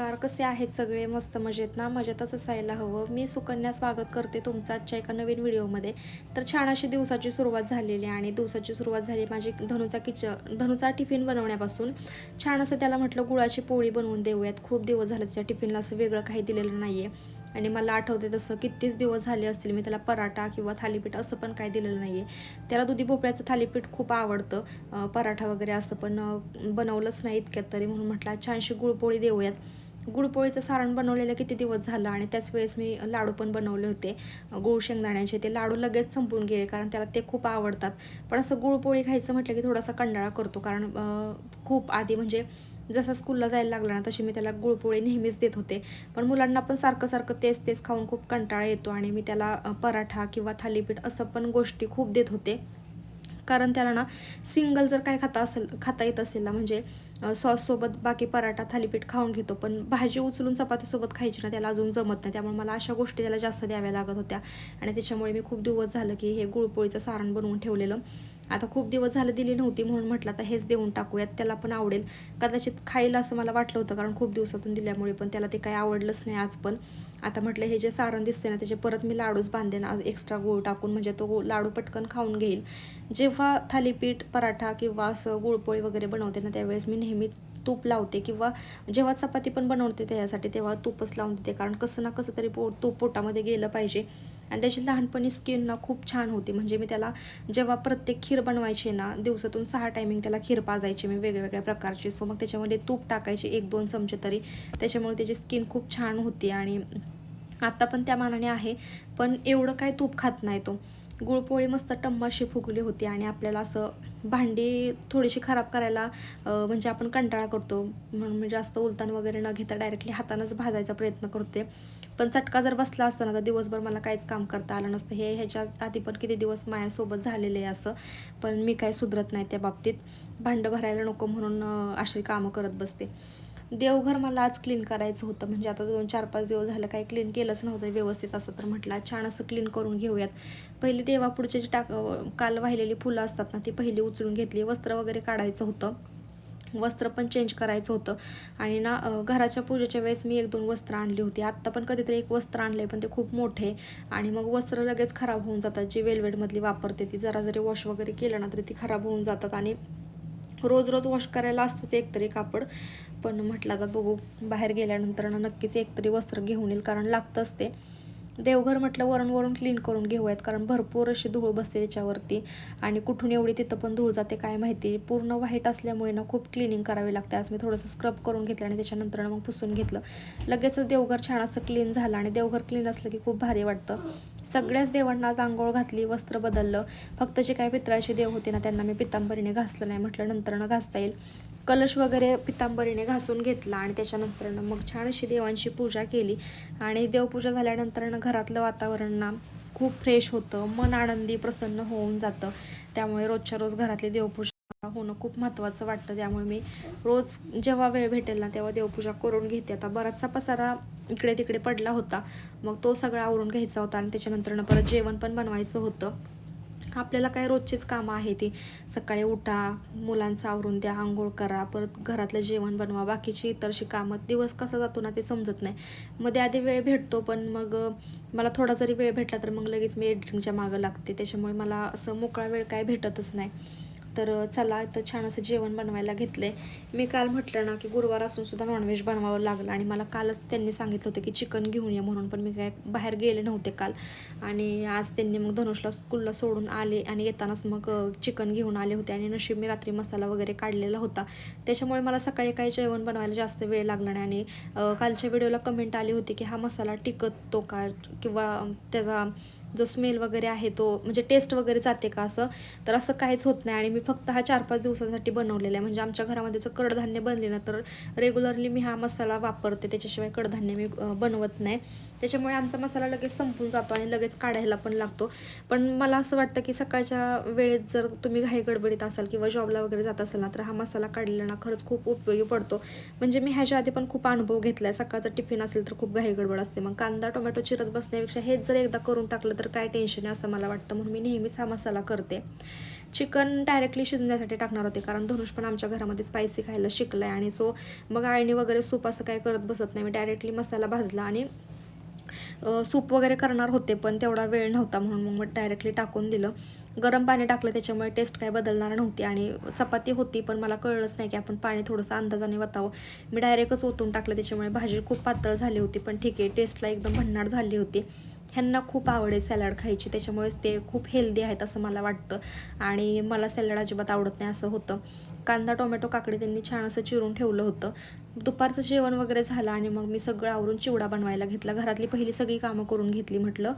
नमस्कार कसे आहेत सगळे? मस्त मजेत ना? मजेतच असायला हवं. मी सुकन्या स्वागत करते तुमचं आजच्या एका नवीन व्हिडिओमध्ये. तर छान अशी दिवसाची सुरुवात झालेली आहे आणि दिवसाची सुरुवात झाली माझी धनुचा किच धनुचा टिफिन बनवण्यापासून. छान असं त्याला म्हटलं गुळाची पोळी बनवून देऊयात. खूप दिवस झाले त्या टिफिनला असं वेगळं काही दिलेलं नाही आहे आणि मला आठवते तसं कितीच दिवस झाले असतील मी त्याला पराठा किंवा थालीपीठ असं पण काही दिलेलं नाही आहे त्याला दुधी भोपळ्याचं थालीपीठ खूप आवडतं. पराठा वगैरे असं पण बनवलंच नाही इतक्यात तरी म्हणून म्हटलं छानशी गुळपोळी देऊयात. गुळपोळीचं सारण बनवलेलं किती दिवस झालं आणि त्याच वेळेस मी लाडू पण बनवले होते. गुळ शेंगदाण्याचे ते लाडू लगेच संपून गेले कारण त्याला ते खूप आवडतात. पण असं गुळपोळी खायचं म्हटलं की थोडासा कंटाळा करतो कारण खूप आधी म्हणजे जसं स्कूलला जायला लागलं ना तशी मी त्याला गुळपोळी नेहमीच देत होते. पण मुलांना पण सारखं सारखं तेच तेच खाऊन खूप कंटाळा येतो आणि मी त्याला पराठा किंवा थालीपीठ असं पण गोष्टी खूप देत होते. कारण त्याला ना सिंगल जर काय खाता असेल खाता येत असेल ना म्हणजे सॉससोबत बाकी पराठा थालीपीठ खाऊन घेतो. पण भाजी उचलून चपातीसोबत खायची ना त्याला अजून जमत नाही. त्यामुळे मला अशा गोष्टी त्याला जास्त द्याव्या लागत होत्या. आणि त्याच्यामुळे मी खूप दिवस झालं की हे गुळपोळीचं सारण बनवून ठेवलेलं. आता खूप दिवस झालं दिली नव्हती म्हणून म्हटलं आता हेच देऊन टाकूयात त्याला पण आवडेल. कदाचित खायला असं मला वाटलं होतं कारण खूप दिवसातून दिल्यामुळे पण त्याला ते काही आवडलंच नाही आज पण. आता म्हटलं हे जे सारण दिसते ना त्याचे परत मी लाडूच बांधेन आज एक्स्ट्रा गूळ टाकून म्हणजे तो लाडू पटकन खाऊन घेईल जेव्हा थालीपीठ पराठा किंवा असं गुळपोळी वगैरे बनवते ना त्यावेळेस मी नेहमी तूप लावते किंवा जेव्हा चपाती पण बनवते त्याच्यासाठी तेव्हा तूपच लावून देते. कारण कसं ना कसं तरी पो तूप पोटामध्ये गेलं पाहिजे. आणि त्याची लहानपणी स्किन ना खूप छान होती. म्हणजे मी त्याला जेव्हा प्रत्येक खीर बनवायची ना दिवसातून सहा टायमिंग त्याला खीर पाजायची मी वेगवेगळ्या प्रकारची. सो मग त्याच्यामध्ये तूप टाकायचे एक दोन चमचे तरी. त्याच्यामुळे त्याची स्किन खूप छान होती आणि आत्ता पण त्या मानाने आहे. पण एवढं काय तूप खात नाही तो. गुळपोळी मस्त टम्माशी फुगली होती आणि आपल्याला असं भांडी थोडीशी खराब करायला म्हणजे आपण कंटाळा करतो. म्हणून जास्त उलतान वगैरे न घेता डायरेक्टली हातानंच भाजायचा प्रयत्न करते. पण चटका जर बसला असता ना तर दिवसभर मला काहीच काम करता आलं नसतं. हे ह्याच्या आधी पण किती दिवस माझ्यासोबत झालेले आहे असं. पण मी काय सुधरत नाही त्या बाबतीत. भांडं भरायला नको म्हणून अशी कामं करत बसते. देवघर मला आज क्लीन करायचं होतं. म्हणजे आता दोन चार पाच दिवस झालं काही क्लीन केलंच नव्हतं व्यवस्थित असं तर म्हटलं छान असं क्लीन करून घेऊयात. पहिली देवापुढचे जे टाक काल वाहिलेली फुलं असतात ना ती पहिली उचलून घेतली. वस्त्र वगैरे काढायचं होतं. वस्त्र पण चेंज करायचं होतं. आणि ना घराच्या पूजेच्या वेळेस मी एक दोन वस्त्र आणली होती. आत्ता पण कधीतरी एक वस्त्र आणले पण ते खूप मोठे. आणि मग वस्त्र लगेच खराब होऊन जातात. जी वेलवेटमधली वापरते ती जरा जरी वॉश वगैरे केलं ना तरी ती खराब होऊन जातात. आणि रोज रोज वॉश करायला असतंच एकतरी कापड. पण म्हटलं आता बघू बाहेर गेल्यानंतर ना नक्कीच एकतरी वस्त्र घेऊन येईल कारण लागतंच ते देवघर म्हटलं वरून वरून क्लीन करून घेऊयात कारण भरपूर अशी धूळ बसते त्याच्यावरती. आणि कुठून एवढी तिथं पण धूळ जाते काय माहिती. पूर्ण व्हाईट असल्यामुळे ना खूप क्लिनिंग करावी लागते. आज मी थोडंसं स्क्रब करून घेतलं आणि त्याच्यानंतर मग पुसून घेतलं. लगेचच देवघर छान असं क्लीन झालं आणि देवघर क्लीन असलं की खूप भारी वाटतं. सगळ्याच देवांना आज आंघोळ घातली वस्त्र बदललं. फक्त जे काय पित्राचे देव होते ना त्यांना मी पितांबरीने घासलं नाही म्हटलं नंतरनं घासता येईल. कलश वगैरे पितांबरीने घासून घेतला आणि त्याच्यानंतरनं मग छान अशी देवांची पूजा केली. आणि देवपूजा झाल्यानंतरनं घरातलं वातावरण ना खूप फ्रेश होतं. मन आनंदी प्रसन्न होऊन जातं. त्यामुळे रोजच्या रोज घरातली देवपूजा होणं खूप महत्त्वाचं वाटतं. त्यामुळे मी रोज जेव्हा वेळ भेटेल ना तेव्हा देवपूजा करून घेते. आता बराचसा पसारा इकडे तिकडे पडला होता. मग तो सगळा आवरून घ्यायचा होता आणि त्याच्यानंतरनं परत जेवण पण बनवायचं होतं. आपल्याला काय रोजचेच कामं आहे ती. सकाळी उठा मुलांचं आवरून द्या आंघोळ करा परत घरातलं जेवण बनवा बाकीची इतरशी कामं. दिवस कसा जातो ना ते समजत नाही. मध्ये आधी वेळ भेटतो पण मग मला थोडा जरी वेळ भेटला तर मग लगेच मी एडिटिंगच्या मागं लागते. त्याच्यामुळे मला असं मोकळा वेळ काय भेटतच नाही. तर चला तर छान असं जेवण बनवायला घेतलं आहे मी काल म्हटलं ना की गुरुवार असून सुद्धा नॉनव्हेज बनवावं लागलं आणि मला कालच त्यांनी सांगितलं होतं की चिकन घेऊन ये म्हणून पण मी काय बाहेर गेले नव्हते काल. आणि आज त्यांनी मग धनुषला स्कूलला सोडून आले आणि येतानाच मग चिकन घेऊन आले होते आणि नशीब मी रात्री मसाला वगैरे काढलेला होता. त्याच्यामुळे मला सकाळी काही जेवण बनवायला जास्त वेळ लागला नाही आणि कालच्या व्हिडिओला कमेंट आली होती की हा मसाला टिकतो का? किंवा त्याचा जो स्मेल वगैरे आहे तो म्हणजे टेस्ट वगैरे जाते का असं? तर असं काहीच होत नाही आणि मी फक्त हा चार पाच दिवसांसाठी बनवलेला आहे. म्हणजे आमच्या घरामध्ये जर कडधान्य बनले ना तर रेग्युलरली मी हा मसाला वापरते. त्याच्याशिवाय कडधान्य मी बनवत नाही. त्याच्यामुळे आमचा मसाला लगेच संपून जातो आणि लगेच काढायला पण लागतो. पण मला असं वाटतं की सकाळच्या वेळेत जर तुम्ही घाई गडबडीत असाल किंवा जॉबला वगैरे जात असाल ना तर हा मसाला काढलेला ना खरंच खूप उपयोगी पडतो. म्हणजे मी ह्याच्या आधी पण खूप अनुभव घेतला आहे सकाळचा टिफिन असेल तर खूप घाई गडबड असते. मग कांदा टोमॅटो चिरत बसण्यापेक्षा हेच जर एकदा करून टाकलं तर काय टेन्शन आहे असं मला वाटतं. म्हणून मी नेहमीच हा मसाला करते. चिकन डायरेक्टली शिजण्यासाठी टाकणार होते. कारण धनुष पण आमच्या घरामध्ये स्पायसी खायला शिकलं आहे आणि सो मग आळणी वगैरे सूप असं काय करत बसत नाही. मी डायरेक्टली मसाला भाजला आणि सूप वगैरे करणार होते पण तेवढा वेळ नव्हता म्हणून मग मग डायरेक्टली टाकून दिलं. गरम पाणी टाकलं त्याच्यामुळे टेस्ट काय बदलणार नव्हती आणि चपाती होती पण मला कळलंच नाही की आपण पाणी थोडंसं अंदाजाने वतावं. मी डायरेक्टच ओतून टाकलं त्याच्यामुळे भाजी खूप पातळ झाली होती पण ठीक आहे टेस्टला एकदम भन्नाट झाली होती. ह्यांना खूप आवड आहे सॅलड खायची त्याच्यामुळेच ते खूप हेल्दी आहेत असं मला वाटतं. आणि मला सॅलड अजिबात आवडत नाही असं होतं. कांदा टोमॅटो काकडी त्यांनी छान असं चिरून ठेवलं होतं. दुपारचं जेवण वगैरे झालं आणि मग मी सगळं आवरून चिवडा बनवायला घेतला. घरातली पहिली सगळी कामं करून घेतली म्हटलं.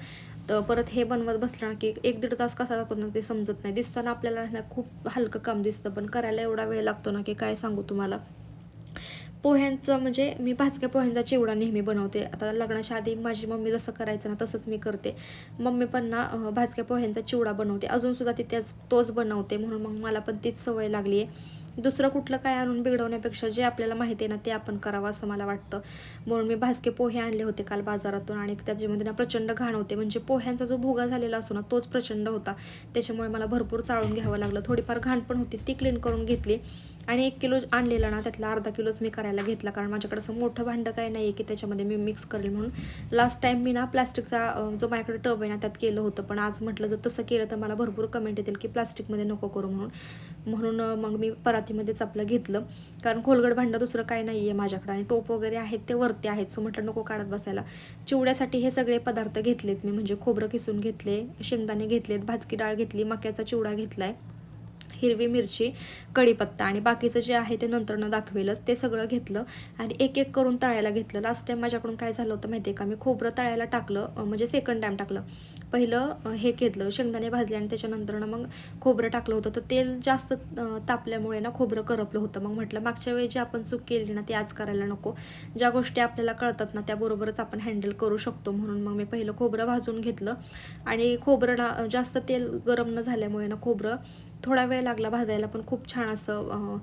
तर परत हे बनवत बसलं ना की एक दीड तास कसा जातो ना ते समजत नाही. दिसताना आपल्याला ना खूप हलकं काम दिसतं पण करायला एवढा वेळ लागतो ना की काय सांगू तुम्हाला. पोह्यांचं म्हणजे मी भाजक्या पोह्यांचा चिवडा नेहमी बनवते. आता लग्नाच्या आधी माझी मम्मी जसं करायचं ना तसंच मी करते. मम्मी पण ना भाजक्या पोह्यांचा चिवडा बनवते. अजूनसुद्धा ती त्याच तोच बनवते म्हणून मग मला पण तीच सवय लागली आहे दुसरं कुठलं काय आणून बिघडवण्यापेक्षा जे आपल्याला माहिती आहे ना ते आपण करावं असं मला वाटतं. म्हणून मी भाजके पोहे आणले होते काल बाजारातून आणि त्याच्यामध्ये ना प्रचंड घाण होते. म्हणजे पोह्यांचा जो भोगा झालेला असतो ना तोच प्रचंड होता. त्याच्यामुळे मला भरपूर चाळून घ्यावं लागलं. थोडीफार घाण पण होती ती क्लीन करून घेतली. आणि एक किलो आणलेला ना त्यातला अर्धा किलोच मी करायला घेतला. कारण माझ्याकडे असं मोठं भांडं काय नाही आहे की त्याच्यामध्ये मी मिक्स करेल म्हणून. लास्ट टाईम मी ना प्लास्टिकचा जो माझ्याकडे टब आहे ना त्यात केलं होतं. पण आज म्हटलं जर तसं केलं तर मला भरपूर कमेंट येतील की प्लास्टिकमध्ये नको करू म्हणून. म्हणून मग मी परातीमध्येच आपलं घेतलं. कारण खोलगड भांडं दुसरं काय नाही आहे माझ्याकडे आणि टोप वगैरे आहेत ते वरती आहेत सो म्हटलं नको काढत बसायला. चिवड्यासाठी हे सगळे पदार्थ घेतलेत मी म्हणजे खोबरं किसून घेतले शेंगदाणे घेतलेत भाजकी डाळ घेतली मक्याचा चिवडा घेतला आहे हिरवी मिरची कढीपत्ता आणि बाकीचं जे आहे ते नंतरनं दाखवेलच. ते सगळं घेतलं आणि एक एक करून तळायला घेतलं. लास्ट टाईम माझ्याकडून काय झालं होतं माहिती आहे का? मी खोबरं तळायला टाकलं म्हणजे सेकंड टाईम टाकलं. पहिलं हे घेतलं शेंगदाणे भाजले आणि त्याच्यानंतरनं मग खोबरं टाकलं होतं. तर तेल जास्त तापल्यामुळे ना खोबरं करपलं होतं. मग म्हटलं मागच्या वेळी जे आपण चूक केली ना ते आज करायला नको. ज्या गोष्टी आपल्याला कळतात ना त्याबरोबरच आपण हँडल करू शकतो. म्हणून मग मी पहिलं खोबरं भाजून घेतलं आणि खोबरं ना जास्त तेल गरम न झाल्यामुळे ना खोबरं थोडा वेळ लागला भाजायला पण खूप छान असं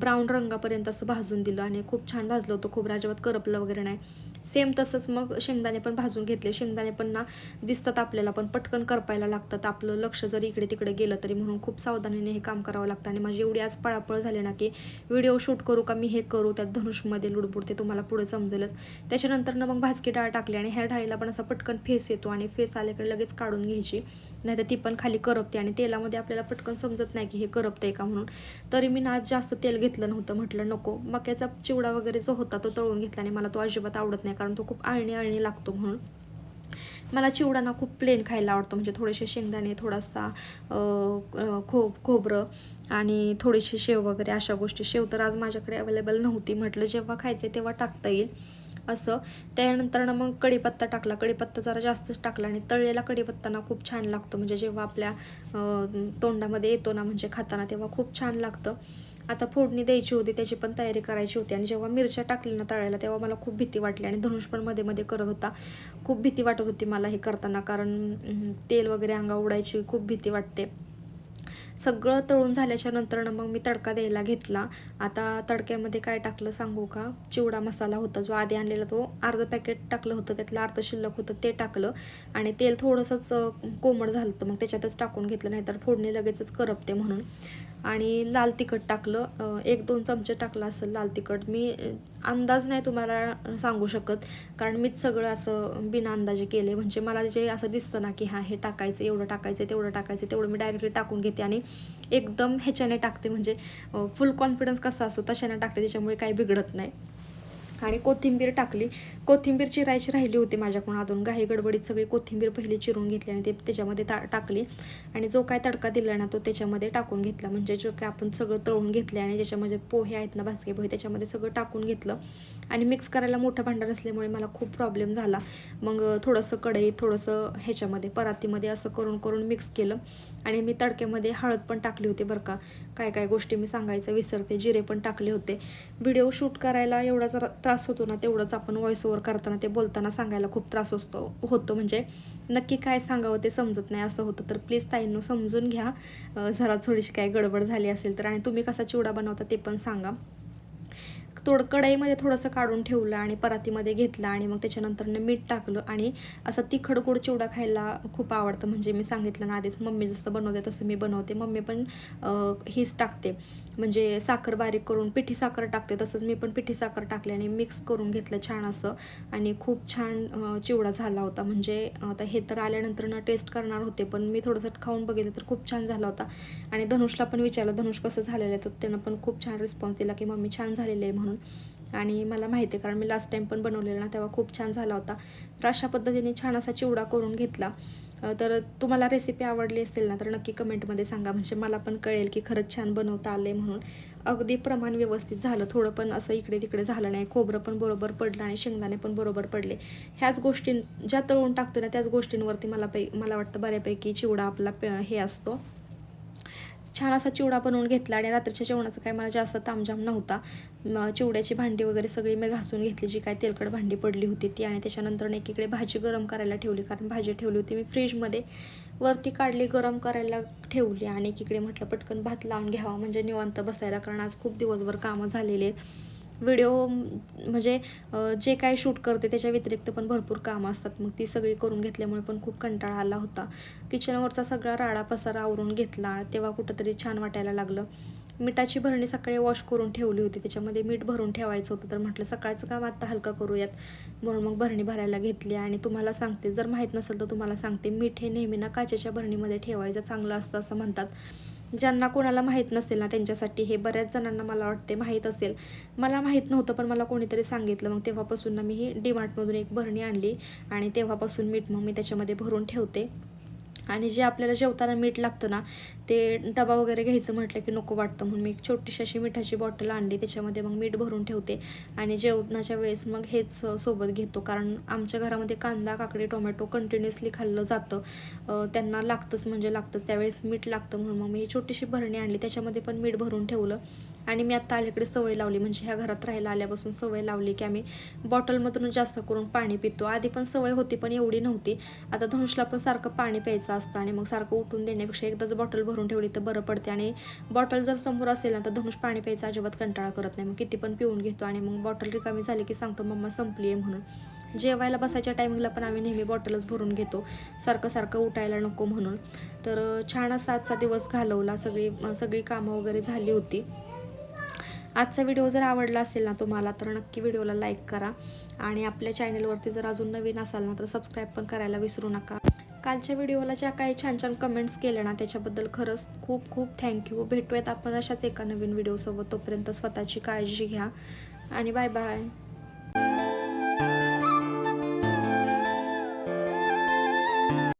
ब्राऊन रंगापर्यंत असं भाजून दिलं आणि खूप छान भाजलं होतं. खूप अजिबात करपलं वगैरे नाही. सेम तसंच मग शेंगदाणे पण भाजून घेतले. शेंगदाणे पण ना दिसतात आपल्याला पण पटकन करपायला लागतात. आपलं लक्ष जर इकडे तिकडे गेलं तरी म्हणून खूप सावधानीने हे काम करावं लागतं. आणि माझी एवढी आज पळापळ झाली ना की व्हिडिओ शूट करू का मी हे करू त्यात धनुषमध्ये लुडबुड ते तुम्हाला पुढे समजेलच. त्याच्यानंतर मग भाजकी डाळ टाकली आणि ह्या डाळीला पण असा पटकन फेस येतो आणि फेस आल्याकडे लगेच काढून घ्यायची. नाही ती पण खाली करपते आणि तेलामध्ये आपल्याला पटकन समजत नाही की हे करपतंय का म्हणून. तरी मी ना आज जास्त तेल घेतलं नव्हतं म्हटलं नको. मक्याचा चिवडा वगैरे जो होता तो तळून घेतला आणि मला तो अजिबात आवडत नाही कारण तो खूप आळणी आळणी लागतो म्हणून. मला चिवडा ना खूप प्लेन खायला आवडतो म्हणजे थोडेसे शेंगदाणे थोडासा खो खोबरं आणि थोडीशी शेव वगैरे अशा गोष्टी. शेव तर आज माझ्याकडे अवेलेबल नव्हती. म्हटलं जेव्हा खायचं तेव्हा टाकता येईल. असं. त्यानंतर ना मग कढीपत्ता टाकला. कढीपत्ता जरा जास्तच टाकला आणि तळलेला कढीपत्ता ना खूप छान लागतो. म्हणजे जेव्हा आपल्या तोंडामध्ये येतो ना म्हणजे खाताना तेव्हा खूप छान लागतं. आता फोडणी द्यायची होती त्याची पण तयारी करायची होती. आणि जेव्हा मिरच्या टाकली ना तळायला तेव्हा मला खूप भीती वाटली आणि धनुष पण मध्ये मध्ये करत होता. खूप भीती वाटत होती मला हे करताना. कारण तेल वगैरे अंगा उडायची खूप भीती वाटते. सगळं तळून झाल्याच्यानंतर मग मी तडका द्यायला घेतला. आता तडक्यामध्ये काय टाकलं सांगू का? चिवडा मसाला होता जो आधी आणलेला तो अर्धं पॅकेट टाकलं होतं त्यातलं अर्ध शिल्लक होतं ते टाकलं. आणि तेल थोडंसंच कोमट झालं होतं मग त्याच्यातच टाकून घेतलं नाहीतर फोडणी लगेचच करपते म्हणून. आणि लाल तिखट टाकलं. एक दोन चमचे टाकलं असेल लाल तिखट. मी अंदाज नाही तुम्हाला सांगू शकत कारण मीच सगळं असं बिना अंदाजे केले म्हणजे मला जे असं दिसतं ना की हां हे टाकायचं एवढं टाकायचं तेवढं टाकायचं तेवढं मी डायरेक्टली टाकून घेते आणि एकदम ह्याच्याने टाकते. म्हणजे फुल कॉन्फिडन्स कसा असतो तशाने टाकते त्याच्यामुळे काही बिघडत नाही. आणि कोथिंबीर टाकली. कोथिंबीर चिरायची राहिली होती माझ्याकडून अजून. घाई गडबडीत सगळी कोथिंबीर पहिली चिरून घेतली आणि ते त्याच्यामध्ये ता टाकली. आणि जो काय तडका दिला ना तो त्याच्यामध्ये टाकून घेतला. म्हणजे जो काय आपण सगळं तळून घेतले आणि ज्याच्यामध्ये पोहे आहेत ना भाजके पोहे त्याच्यामध्ये सगळं टाकून घेतलं. आणि मिक्स करायला मोठं भांडं असल्यामुळे मला खूप प्रॉब्लेम झाला. मग थोडंसं कढईत थोडंसं ह्याच्यामध्ये परातीमध्ये असं करून करून मिक्स केलं. आणि मी तडक्यामध्ये हळद पण टाकली होती बरं का. काय काय गोष्टी मी सांगायचं विसरते जिरे पण टाकले होते. व्हिडिओ शूट करायला एवढा जरा त्रास होतो ना तेवढंच आपण व्हॉइस ओव्हर करताना ते बोलताना सांगायला खूप त्रास असतो होतो. म्हणजे नक्की काय सांगावं ते समजत नाही असं होतं. तर प्लीज ताईंनो समजून घ्या. जरा थोडीशी काय गडबड झाली असेल तर. आणि तुम्ही कसा चिवडा बनवता ते पण सांगा. थोडं कढईमध्ये थोडंसं काढून ठेवलं आणि परातीमध्ये घेतलं आणि मग त्याच्यानंतरनं मीठ टाकलं. आणि असं तिखट गोड चिवडा खायला खूप आवडतं. म्हणजे मी सांगितलं ना आधीच मम्मी जसं बनवते तसं मी बनवते. मम्मी पण हीच टाकते. म्हणजे साखर बारीक करून पिठी साखर टाकते तसंच मी पण पिठी साखर टाकली आणि मिक्स करून घेतलं छान असं. आणि खूप छान चिवडा झाला होता. म्हणजे आता हे तर आल्यानंतर ना टेस्ट करणार होते पण मी थोडंसं खाऊन बघितलं तर खूप छान झाला होता. आणि धनुषला पण विचारलं धनुष कसं झालेलं आहे? तर त्यानं पण खूप छान रिस्पॉन्स दिला की मम्मी छान झालेलं आहे म्हणून. आणि मला माहिती आहे कारण मी लास्ट टाईम पण बनवलेला ना तेव्हा खूप छान झाला होता. तर अशा पद्धतीने छान असा चिवडा करून घेतला. तर तुम्हाला रेसिपी आवडली असेल ना तर नक्की कमेंटमध्ये सांगा. म्हणजे मला पण कळेल की खरंच छान बनवता आलं आहे म्हणून. अगदी प्रमाण व्यवस्थित झालं. थोडं पण असं इकडे तिकडे झालं नाही. खोबरं पण बरोबर पडलं आणि शेंगदाणे पण बरोबर पडले. ह्याच गोष्टी ज्या तळून टाकतो ना त्याच गोष्टींवरती मला पै मला वाटतं बऱ्यापैकी चिवडा आपला हे असतो. छान असा चिवडा बनवून घेतला आणि रात्रीच्या जेवणाचं काय मला जास्त तामझाम नव्हता. चिवड्याची भांडी वगैरे सगळी मी घासून घेतली जी काय तेलकट भांडी पडली होती ती. आणि त्याच्यानंतर एकीकडे भाजी गरम करायला ठेवली कारण भाजी ठेवली होती मी फ्रीजमध्ये. वरती काढली गरम करायला ठेवली आणि एकीकडे म्हटलं पटकन भात लावून घ्यावा म्हणजे निवांत बसायला कारण आज खूप दिवसभर कामं झालेली आहेत. व्हिडिओ म्हणजे जे काय शूट करते त्याच्या व्यतिरिक्त पण भरपूर कामं असतात. मग ती सगळी करून घेतल्यामुळे पण खूप कंटाळा आला होता. किचनवरचा सगळा राडा पसारा आवरून घेतला तेव्हा कुठंतरी छान वाटायला लागलं. मिठाची भरणी सकाळी वॉश करून ठेवली होती. त्याच्यामध्ये मीठ भरून ठेवायचं होतं. तर म्हटलं सकाळचं काम आत्ता हलका करूयात. म्हणून मग भरणी भरायला घेतली. आणि तुम्हाला सांगते जर माहीत नसेल तर तुम्हाला सांगते मीठ हे नेहमी ना काचेच्या भरणीमध्ये ठेवायचं चांगलं असतं असं म्हणतात. ज्यांना कोणाला माहीत नसेल ना त्यांच्यासाठी हे बऱ्याच जणांना मला वाटते माहीत असेल. मला माहीत नव्हतं पण मला कोणीतरी सांगितलं. मग तेव्हापासून ना मी ही डीमार्टमधून एक भरणी आणली आणि तेव्हापासून मीठ मग मी त्याच्यामध्ये भरून ठेवते. आणि जे आपल्याला जेवताना मीठ लागतं ना ते डबा वगैरे घ्यायचं म्हटलं की नको वाटतं म्हणून मी एक छोटीशी अशी मिठाची बॉटल आणली त्याच्यामध्ये मग मीठ भरून ठेवते आणि जेवणाच्या वेळेस मग हेच सोबत घेतो. कारण आमच्या घरामध्ये कांदा काकडी टोमॅटो कंटिन्युअसली खाल्लं जातं. त्यांना लागतंच म्हणजे लागतंच. त्यावेळेस मीठ लागतं म्हणून मग मी ही छोटीशी भरणी आणली त्याच्यामध्ये पण मीठ भरून ठेवलं आणि मी आत्ता अलीकडे सवय लावली. म्हणजे ह्या घरात राहायला आल्यापासून सवय लावली की आम्ही बॉटलमधून जास्त करून पाणी पितो. आधी पण सवय होती पण एवढी नव्हती. आता धनुषला पण सारखं पाणी प्यायचं असतं आणि मग सारखं उठून देण्यापेक्षा एकदाच बॉटल भरून भरून ठेवली तर बरं पडते. आणि बॉटल जर समोर असेल ना तर धनुष पाणी प्यायचा अजिबात कंटाळा करत नाही. मग किती पण पिऊन घेतो आणि मग बॉटल रिकामी झाली की सांगतो मम्मा संपली आहे म्हणून. जेवायला बसायच्या टायमिंगला पण आम्ही नेहमी बॉटलच भरून घेतो. सारखं सारखं उठायला नको म्हणून. तर छान असा आजचा दिवस घालवला. सगळी सगळी कामं वगैरे झाली होती. आजचा व्हिडिओ जर आवडला असेल ना तुम्हाला तर नक्की व्हिडिओला लाईक करा. आणि आपल्या चॅनलवरती जर अजून नवीन असाल ना तर सबस्क्राईब पण करायला विसरू नका. कालच्या व्हिडिओला ज्या काही छान छान कमेंट्स केल्या ना त्याच्याबद्दल खरंच खूप खूप थँक्यू भेटूयात आपण अशाच एका नवीन व्हिडिओसोबत. तोपर्यंत स्वतःची काळजी घ्या. आणि बाय बाय